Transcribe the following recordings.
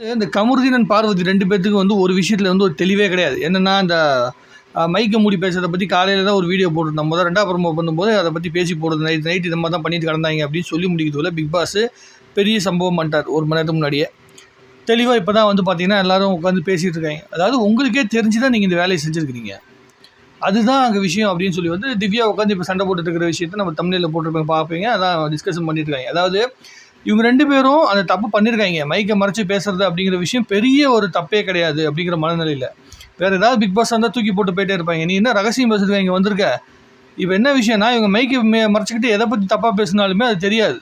இந்த கமருதீன் பார்வதி ரெண்டு பேர்த்துக்கு வந்து ஒரு விஷயத்தில் வந்து ஒரு தெளிவே கிடையாது. என்னென்னா இந்த மைக்கை மூடி பேசுறதை பற்றி காலையில் தான் ஒரு வீடியோ போட்டிருந்தோம். முதல் ரெண்டாவது ப்ரோமோ பண்ணும்போது அதை பற்றி பேசி போடுறது நைட் நைட் இந்த மாதிரி தான் பண்ணிட்டு கிடந்தாங்க அப்படின்னு சொல்லி முடிக்கிறதுல பிக் பாஸ் பெரிய சம்பவம் பண்ணிட்டார் ஒரு மணி நேரத்துக்கு முன்னாடியே. தெளிவாக இப்போ தான் வந்து பார்த்தீங்கன்னா எல்லோரும் உட்காந்து பேசிகிட்டு இருக்காங்க. அதாவது உங்களுக்கே தெரிஞ்சு தான் நீங்கள் இந்த வேலையை செஞ்சுருக்கிறீங்க. அதுதான் அங்கே விஷயம் அப்படின்னு சொல்லி வந்து திவ்யா உட்காந்து இப்போ சண்டை போட்டுட்டு இருக்கிற விஷயத்தை நம்ம தமிழில் போட்டிருப்பேன் பார்ப்பீங்க அதான் டிஸ்கஷன் பண்ணிட்டு இருக்காங்க. அதாவது இவங்க ரெண்டு பேரும் அந்த தப்பு பண்ணியிருக்காங்க மைக்கை மறைச்சு பேசுறது அப்படிங்கிற விஷயம் பெரிய ஒரு தப்பே கிடையாது அப்படிங்கிற மனநிலையில். வேற ஏதாவது பிக் பாஸ் இருந்தால் தூக்கி போட்டு போயிட்டே இருப்பாங்க. நீ என்ன ரகசியம் பேசுறது இங்கே வந்திருக்க? இப்போ என்ன விஷயம்னா இவங்க மைக்கை மே- மறைச்சிக்கிட்டு எதை பற்றி தப்பாக பேசினாலுமே அது தெரியாது.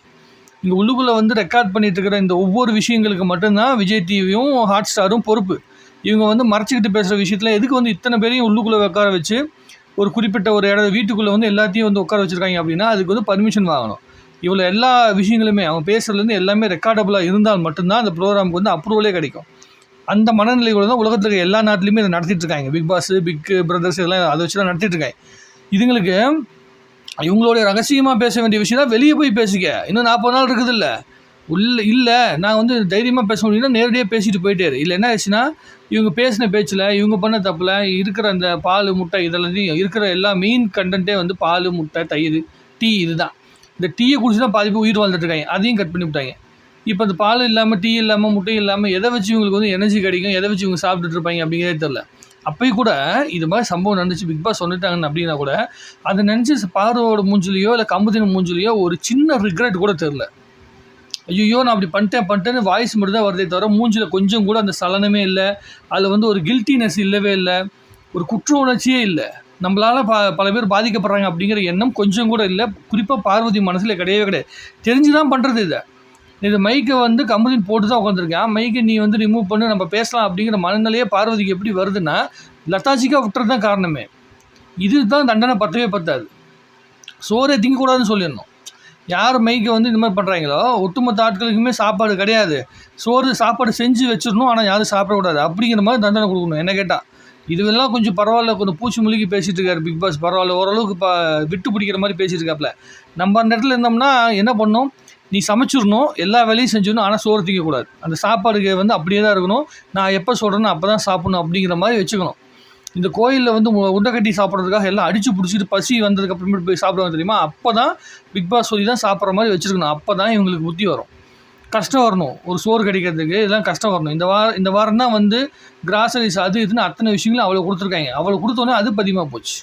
இங்கே உள்ளுக்குள்ளே வந்து ரெக்கார்ட் பண்ணிட்டு இருக்கிற இந்த ஒவ்வொரு விஷயங்களுக்கு மட்டும்தான் விஜய் டிவியும் ஹாட் ஸ்டாரும் பொறுப்பு. இவங்க வந்து மறைச்சிக்கிட்டு பேசுகிற விஷயத்தில் எதுக்கு வந்து இத்தனை பேரையும் உள்ளுக்குள்ளே உட்கார வச்சு ஒரு குறிப்பிட்ட ஒரு இட வீட்டுக்குள்ளே வந்து எல்லாத்தையும் வந்து உட்கார வச்சுருக்காங்க அப்படின்னா அதுக்கு வந்து பர்மிஷன் வாங்கணும். இவ்வளோ எல்லா விஷயங்களுமே அவங்க பேசுகிறதுலேருந்து எல்லாமே ரெக்கார்டபுளாக இருந்தால் மட்டும்தான் அந்த ப்ரோக்ராமுக்கு வந்து அப்ரூவலே கிடைக்கும். அந்த மனநிலையோடு தான் உலகத்தில் இருக்க எல்லா நாட்டிலையுமே இதை நடத்திட்டு இருக்காங்க. பிக் பாஸ் பிக் பிரதர்ஸ் இதெல்லாம் அதை வச்சு தான் நடத்திட்டு இருக்காங்க இதுங்களுக்கு இவங்களுடைய ரகசியமாக பேச வேண்டிய விஷயம் தான் வெளியே போய் பேசிக்க. இன்னும் நாற்பது நாள் இருக்குது இல்லை. உள்ள இல்லை நான் வந்து தைரியமாக பேச முடியும்னா நேரடியாக பேசிட்டு போயிட்டே இல்லை என்ன ஆச்சுன்னா இவங்க பேசின பேச்சில் இவங்க பண்ண தப்பில் இருக்கிற அந்த பால் முட்டை இதெல்லாம் இருக்கிற எல்லா மெயின் கண்டென்ட்டே வந்து பால் முட்டை தயிர் டீ இதுதான். இந்த டீயை குடிச்சு தான் பாதி பேர் உயிர் வாழ்ந்துட்டுருக்காங்க. அதையும் கட் பண்ணி விட்டாங்க. இப்போ அந்த பால் இல்லாமல் டீ இல்லாமல் முட்டை இல்லாமல் எதை வச்சு இவங்களுக்கு வந்து எனர்ஜி கிடைக்கும் எதை வச்சு இவங்க சாப்பிட்டுட்டு இருப்பாங்க அப்படிங்கிறதே தெரில அப்போயும் கூட இது மாதிரி சம்பவம் நடந்துச்சு. பிக் பாஸ் சொல்லிட்டாங்கன்னு அப்படின்னா கூட அதை நினச்சி பார்வோட மூஞ்சிலையோ இல்லை கம்புதின மூஞ்சிலையோ ஒரு சின்ன ரிக்ரெட் கூட தெரில ஐயோ நான் அப்படி பண்ணிட்டேன் பண்ணிட்டேன்னு வாய்ஸ் மட்டும் தான் வருதே தவிர மூஞ்சில் கொஞ்சம் கூட அந்த சலனமே இல்லை. அதில் வந்து ஒரு கில்ட்டினஸ் இல்லவே இல்லை. ஒரு குற்ற உணர்ச்சியே இல்லை. நம்மளால் ப பல பேர் பாதிக்கப்படுறாங்க அப்படிங்கிற எண்ணம் கொஞ்சம் கூட இல்லை. குறிப்பாக பார்வதி மனசில் கிடையவே கிடையாது. தெரிஞ்சு தான் பண்ணுறது இதை இது மைக்கை வந்து கம்பளின் போட்டு தான் உட்காந்துருக்கேன் மைக்கை நீ வந்து ரிமூவ் பண்ணி நம்ம பேசலாம் அப்படிங்கிற மனநிலையே பார்வதிக்கு எப்படி வருதுன்னா லத்தாச்சிக்காக விட்டுறது தான் காரணமே. இதுதான் தண்டனை பத்தவே பத்தாது. சோறே திங்கக்கூடாதுன்னு சொல்லிடணும். யார் மைக்கை வந்து இந்த மாதிரி பண்ணுறாங்களோ ஒட்டுமொத்த ஆட்களுக்குமே சாப்பாடு கிடையாது. சோறு சாப்பாடு செஞ்சு வச்சிடணும் ஆனால் யாரும் சாப்பிடக்கூடாது. அப்படிங்கிற மாதிரி தண்டனை கொடுக்கணும் என்ன கேட்டால் இதுவெல்லாம் கொஞ்சம் பரவாயில்ல கொஞ்சம் பூச்சி முழுகி பேசிகிட்டு இருக்காரு பிக் பாஸ். பரவாயில்ல ஓரளவுக்கு இப்போ விட்டு பிடிக்கிற மாதிரி பேசிகிட்டு இருக்காப்புல நம்ம அந்த இடத்துல இருந்தோம்னா என்ன பண்ணணும் நீ சமைச்சிடணும் எல்லா வேலையும் செஞ்சிடணும் ஆனால் சோறு திங்கக்கூடாது அந்த சாப்பாடுக்கு வந்து அப்படியே தான் இருக்கணும். நான் எப்போ சொல்கிறேன்னு அப்போ தான் சாப்பிடணும் அப்படிங்கிற மாதிரி வச்சுக்கணும். இந்த கோயிலில் வந்து உண்டை கட்டி சாப்பிட்றதுக்காக எல்லாம் அடித்து பிடிச்சிட்டு பசி வந்ததுக்கு அப்புறமேட்டு போய் சாப்பிடுவாங்க தெரியுமா? அப்போ தான் பிக் பாஸ் சொல்லி தான் சாப்பிட்ற மாதிரி வச்சுருக்கணும். அப்போ தான் இவங்களுக்கு புத்தி வரும். கஷ்டம் வரணும். ஒரு சோறு கிடைக்கிறதுக்கு இதெல்லாம் கஷ்டம் வரணும். இந்த வாரம் இந்த வாரம் தான் வந்து கிராசரிஸ் அது இதுன்னு அத்தனை விஷயங்களும் அவ்வளோ கொடுத்துருக்காங்க. அவ்வளோ கொடுத்தோன்னே அது அதிகமாக போச்சு.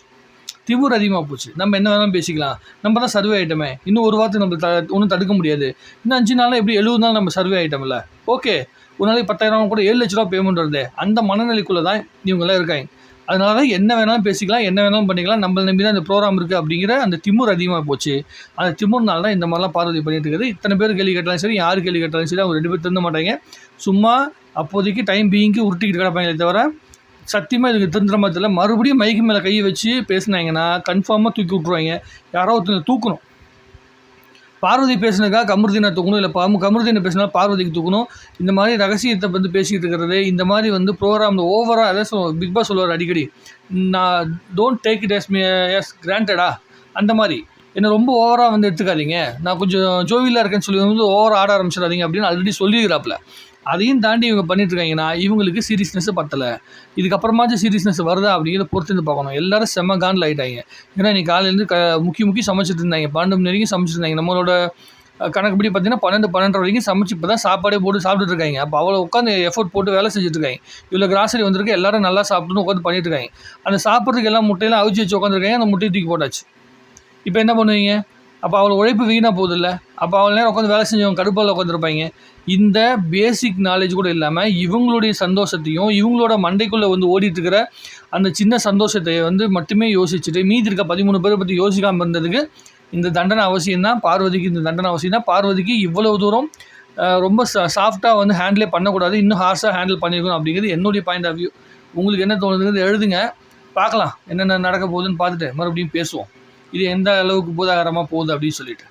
திவுர் அதிகமாக போச்சு. நம்ம என்ன வேணாலும் பேசிக்கலாம். நம்ம தான் சர்வே ஆகிட்டோமே இன்னும் ஒரு வாரத்துக்கு நம்ம த ஒன்றும் தடுக்க முடியாது. இன்னும் அஞ்சு நாளில் எப்படி எழுபது நாள் நம்ம சர்வே ஆகிட்டோம்ல ஓகே ஒரு நாளைக்கு பத்தாயிரம் கூட ஏழு லட்ச ரூபா பேமெண்ட் வருது. அந்த மனநிலைக்குள்ளே தான் இவங்கெல்லாம் இருக்காங்க. அதனால தான் என்ன வேணாலும் பேசிக்கலாம் என்ன வேணாலும் பண்ணிக்கலாம். நம்மளை நம்பி தான் இந்த ப்ரோக்ராம் இருக்குது அப்படிங்கிற அந்த திமுர் அதிகமாக போச்சு. அந்த திமுர்னால தான் இந்த மாதிரிலாம் பார்வதி பண்ணிட்டு இருக்குது. இத்தனை பேர் கேள்வி கேட்டாலும் சரி யார் கேள்வி கேட்டாலும் சரி அவங்க ரெண்டு பேர் திருந்த மாட்டாங்க. சும்மா அப்போதைக்கு டைம் பீயிங்க்கு உருட்டிக்கிட்டு கிடப்பாங்களே தவிர சத்தியமாக இதுக்கு திருந்துற மாதிரி தெரியல. மறுபடியும் மைக்கு மேலே கையை வச்சு பேசுனாங்கன்னா கன்ஃபார்மாக தூக்கி விட்ருவாங்க யாரோ ஒருத்தங்க தூக்கணும். பார்வதி பேசினக்கா கமருதீனை தூக்கணும் இல்லை பாம்பு கமருதீனை பேசினா பார்வதிக்கு தூக்கணும். இந்த மாதிரி ரகசியத்தை வந்து பேசிக்கிட்டு இருக்கிறது. இந்த மாதிரி வந்து ப்ரோக்ராமில் ஓவராக அதான் சொல் பிக் பாஸ் சொல்லுவார் அடிக்கடி. நான் don't take it as as கிராண்டடா அந்த மாதிரி. என்னை ரொம்ப ஓவராக வந்து எடுத்துக்காதீங்க. நான் கொஞ்சம் ஜோவியலாக இருக்கேன்னு சொல்லி வந்து ஓவராக ஆட ஆரம்பிச்சிடாதீங்க அப்படின்னு ஆல்ரெடி சொல்லியிருக்கிறாப்புல. அதையும் தாண்டி இவங்க பண்ணிட்டுருக்காங்கன்னா இவங்களுக்கு சீரியஸ்னஸ் பத்தலை. இதுக்கப்புறமாச்சும் சீரியஸ்னஸ் வருதா அப்படிங்கிறத பொறுத்து இருந்து பார்க்கணும். எல்லாரும் செம்ம காண்டில் ஆகிட்டாங்க ஏன்னா இன்றைக்கி காலையிலேருந்து க முக்கி முக்கி சமைச்சிட்டு இருந்தாங்க. பன்னெண்டு மணி வரைக்கும் சமைச்சிட்டு இருந்தாங்க. நம்மளோட கணக்குப்படி பார்த்தீங்கன்னா பன்னெண்டு பன்னெண்டரை வரைக்கும் சமைச்சு இப்போ தான் சாப்பாடே போட்டு சாப்பிட்டுட்டு இருக்காங்க. அப்போ அவ்வளோ உட்காந்து எஃபோர்ட் போட்டு வேலை செஞ்சுட்டு இருக்காங்க. இவ்வளோ கிராசரி வந்திருக்கு. எல்லாரும் நல்லா சாப்பிட்டுன்னு உட்காந்து பண்ணிட்டு இருக்காங்க. அந்த சாப்பிட்றதுக்கு எல்லாம் முட்டையெல்லாம் அவிச்சு வச்சு உட்காந்துருக்காங்க. அந்த முட்டையை தூக்கி போட்டாச்சு. இப்போ என்ன பண்ணுவீங்க? அப்போ அவ்வளோ உழைப்பு வீணாக போகுது இல்லை அப்போ அவள் நேரம் உட்காந்து வேலை செஞ்சவங்க கடுப்பால் உட்காந்துருப்பாங்க இந்த பேசிக் நாலேஜ் கூட இல்லாமல் இவங்களுடைய சந்தோஷத்தையும் இவங்களோட மண்டைக்குள்ளே வந்து ஓடிட்டுருக்கிற அந்த சின்ன சந்தோஷத்தை வந்து மட்டுமே யோசிச்சுட்டு மீதி இருக்க பதிமூணு பேரை பற்றி யோசிக்காமல் இருந்ததுக்கு இந்த தண்டனை அவசியம் தான். பார்வதிக்கு இந்த தண்டனை அவசியம் தான். பார்வதிக்கு இவ்வளவு தூரம் ரொம்ப சாஃப்டாக வந்து ஹேண்டிலே பண்ணக்கூடாது. இன்னும் ஹார்ஷாக ஹேண்டில் பண்ணியிருக்கணும் அப்படிங்கிறது என்னுடைய பாயிண்ட் ஆஃப் வியூ உங்களுக்கு என்ன தோணுதுங்கிறது எழுதுங்க. பார்க்கலாம். என்னென்ன நடக்க போகுதுன்னு பார்த்துட்டு மறுபடியும் பேசுவோம். இது எந்த அளவுக்கு பூதாகரமாக போகுது அப்படின்னு சொல்லிட்டு.